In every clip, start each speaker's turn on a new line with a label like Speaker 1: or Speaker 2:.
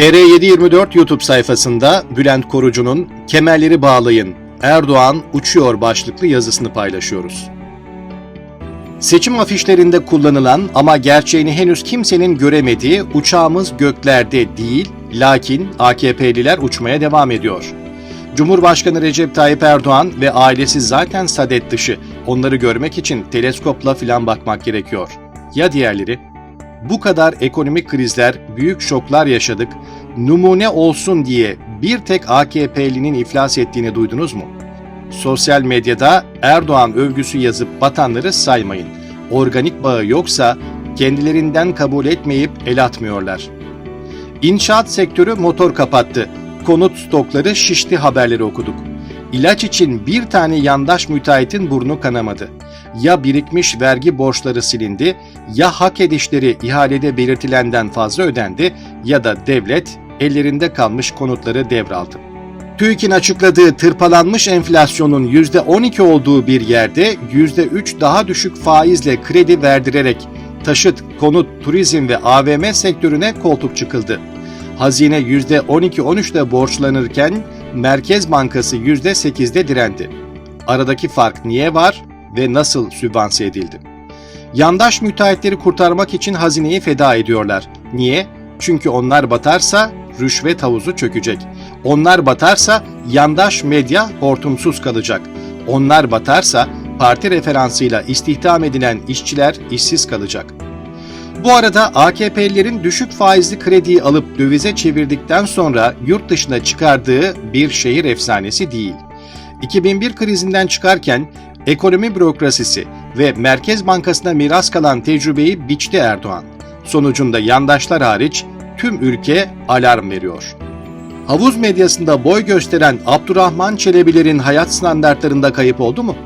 Speaker 1: TR724 YouTube sayfasında Bülent Korucu'nun Kemerleri Bağlayın, Erdoğan Uçuyor başlıklı yazısını paylaşıyoruz. Seçim afişlerinde kullanılan ama gerçeğini henüz kimsenin göremediği uçağımız göklerde değil, lakin AKP'liler uçmaya devam ediyor. Cumhurbaşkanı Recep Tayyip Erdoğan ve ailesi zaten sadet dışı. Onları görmek için teleskopla filan bakmak gerekiyor. Ya diğerleri? Bu kadar ekonomik krizler, büyük şoklar yaşadık. Numune olsun diye bir tek AKP'linin iflas ettiğini duydunuz mu? Sosyal medyada Erdoğan övgüsü yazıp batanları saymayın. Organik bağı yoksa kendilerinden kabul etmeyip el atmıyorlar. İnşaat sektörü motor kapattı. Konut stokları şişti haberleri okuduk. İlaç için bir tane yandaş müteahhitin burnu kanamadı. Ya birikmiş vergi borçları silindi, ya hak edişleri ihalede belirtilenden fazla ödendi ya da devlet ellerinde kalmış konutları devraldı. TÜİK'in açıkladığı tırpalanmış enflasyonun %12 olduğu bir yerde %3 daha düşük faizle kredi verdirerek taşıt, konut, turizm ve AVM sektörüne koltuk çıkıldı. Hazine %12-13'te borçlanırken Merkez Bankası %8'de direndi. Aradaki fark niye var ve nasıl sübvanse edildi? Yandaş müteahhitleri kurtarmak için hazineyi feda ediyorlar. Niye? Çünkü onlar batarsa rüşvet havuzu çökecek. Onlar batarsa yandaş medya hortumsuz kalacak. Onlar batarsa parti referansıyla istihdam edilen işçiler işsiz kalacak. Bu arada AKP'lilerin düşük faizli krediyi alıp dövize çevirdikten sonra yurt dışına çıkardığı bir şehir efsanesi değil. 2001 krizinden çıkarken ekonomi bürokrasisi ve Merkez Bankası'na miras kalan tecrübeyi biçti Erdoğan. Sonucunda yandaşlar hariç tüm ülke alarm veriyor. Havuz medyasında boy gösteren Abdurrahman Çelebilerin hayat standartlarında kayıp oldu mu?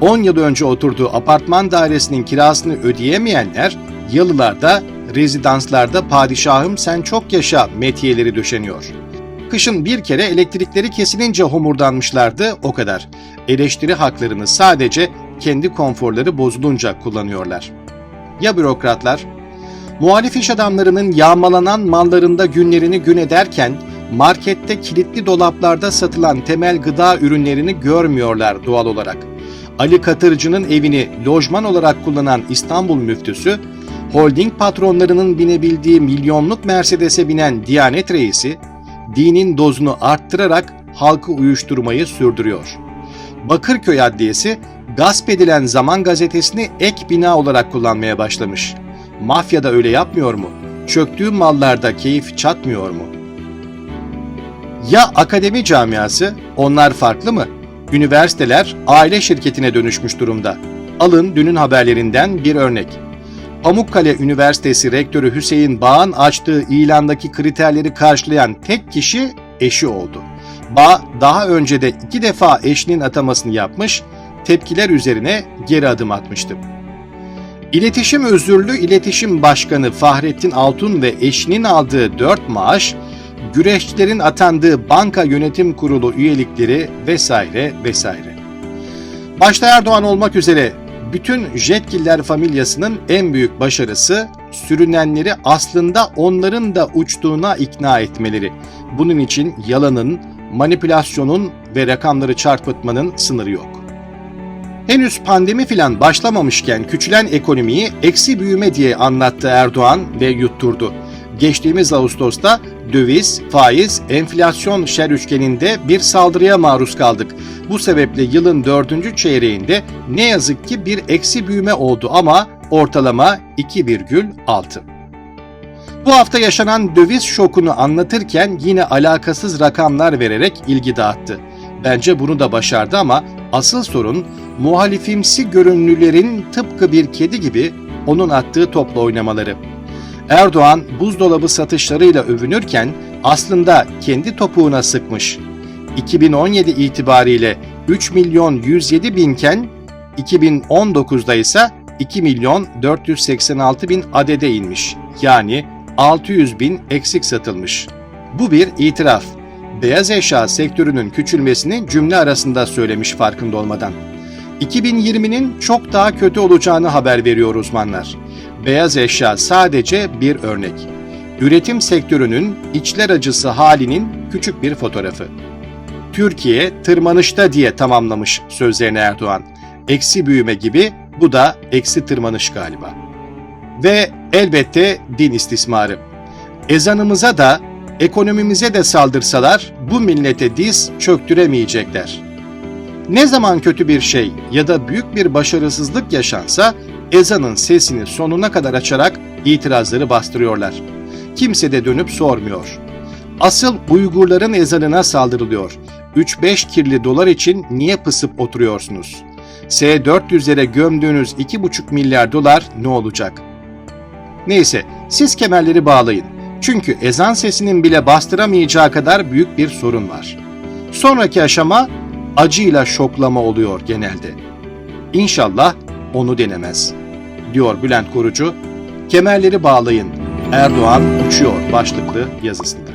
Speaker 1: 10 yıl önce oturduğu apartman dairesinin kirasını ödeyemeyenler yalılarda, rezidanslarda padişahım sen çok yaşa metiyeleri döşeniyor. Kışın bir kere elektrikleri kesilince homurdanmışlardı o kadar. Eleştiri haklarını sadece kendi konforları bozulunca kullanıyorlar. Ya bürokratlar? Muhalif iş adamlarının yağmalanan mallarında günlerini gün ederken markette kilitli dolaplarda satılan temel gıda ürünlerini görmüyorlar doğal olarak. Ali Katırcı'nın evini lojman olarak kullanan İstanbul müftüsü, holding patronlarının binebildiği milyonluk Mercedes'e binen Diyanet reisi, dinin dozunu arttırarak halkı uyuşturmayı sürdürüyor. Bakırköy Adliyesi, gasp edilen Zaman gazetesini ek bina olarak kullanmaya başlamış. Mafya da öyle yapmıyor mu? Çöktüğü mallarda keyif çatmıyor mu? Ya akademi camiası? Onlar farklı mı? Üniversiteler aile şirketine dönüşmüş durumda. Alın dünün haberlerinden bir örnek. Pamukkale Üniversitesi Rektörü Hüseyin Bağ'ın açtığı ilandaki kriterleri karşılayan tek kişi eşi oldu. Bağ daha önce de iki defa eşinin atamasını yapmış, tepkiler üzerine geri adım atmıştı. İletişim Özürlü İletişim Başkanı Fahrettin Altun ve eşinin aldığı 4 maaş, güreşçilerin atandığı banka yönetim kurulu üyelikleri vesaire vesaire. Başta Erdoğan olmak üzere bütün Jetgiller familyasının en büyük başarısı sürünenleri aslında onların da uçtuğuna ikna etmeleri. Bunun için yalanın, manipülasyonun ve rakamları çarpıtmanın sınırı yok. Henüz pandemi filan başlamamışken küçülen ekonomiyi eksi büyüme diye anlattı Erdoğan ve yutturdu. Geçtiğimiz Ağustos'ta döviz, faiz, enflasyon şer üçgeninde bir saldırıya maruz kaldık. Bu sebeple yılın dördüncü çeyreğinde ne yazık ki bir eksi büyüme oldu ama ortalama 2,6. Bu hafta yaşanan döviz şokunu anlatırken yine alakasız rakamlar vererek ilgi dağıttı. Bence bunu da başardı ama asıl sorun muhalifimsi görünümlülerin tıpkı bir kedi gibi onun attığı topla oynamaları. Erdoğan buzdolabı satışlarıyla övünürken aslında kendi topuğuna sıkmış. 2017 itibariyle 3 milyon 107 binken 2019'da ise 2 milyon 486 bin adede inmiş. Yani 600 bin eksik satılmış. Bu bir itiraf. Beyaz eşya sektörünün küçülmesini cümle arasında söylemiş farkında olmadan. 2020'nin çok daha kötü olacağını haber veriyor uzmanlar. Beyaz eşya sadece bir örnek. üretim sektörünün içler acısı halinin küçük bir fotoğrafı. Türkiye tırmanışta diye tamamlamış sözlerini Erdoğan. Eksi büyüme gibi bu da eksi tırmanış galiba. Ve elbette din istismarı. Ezanımıza da ekonomimize de saldırsalar bu millete diz çöktüremeyecekler. Ne zaman kötü bir şey ya da büyük bir başarısızlık yaşansa ezanın sesini sonuna kadar açarak itirazları bastırıyorlar. Kimse de dönüp sormuyor. Asıl Uygurların ezanına saldırılıyor. 3-5 kirli dolar için niye pısıp oturuyorsunuz? S-400'lere gömdüğünüz 2,5 milyar dolar ne olacak? Neyse, siz kemerleri bağlayın. Çünkü ezan sesinin bile bastıramayacağı kadar büyük bir sorun var. Sonraki aşama acıyla şoklama oluyor genelde. İnşallah onu denemez, diyor Bülent Korucu. Kemerleri bağlayın, Erdoğan uçuyor başlıklı yazısında.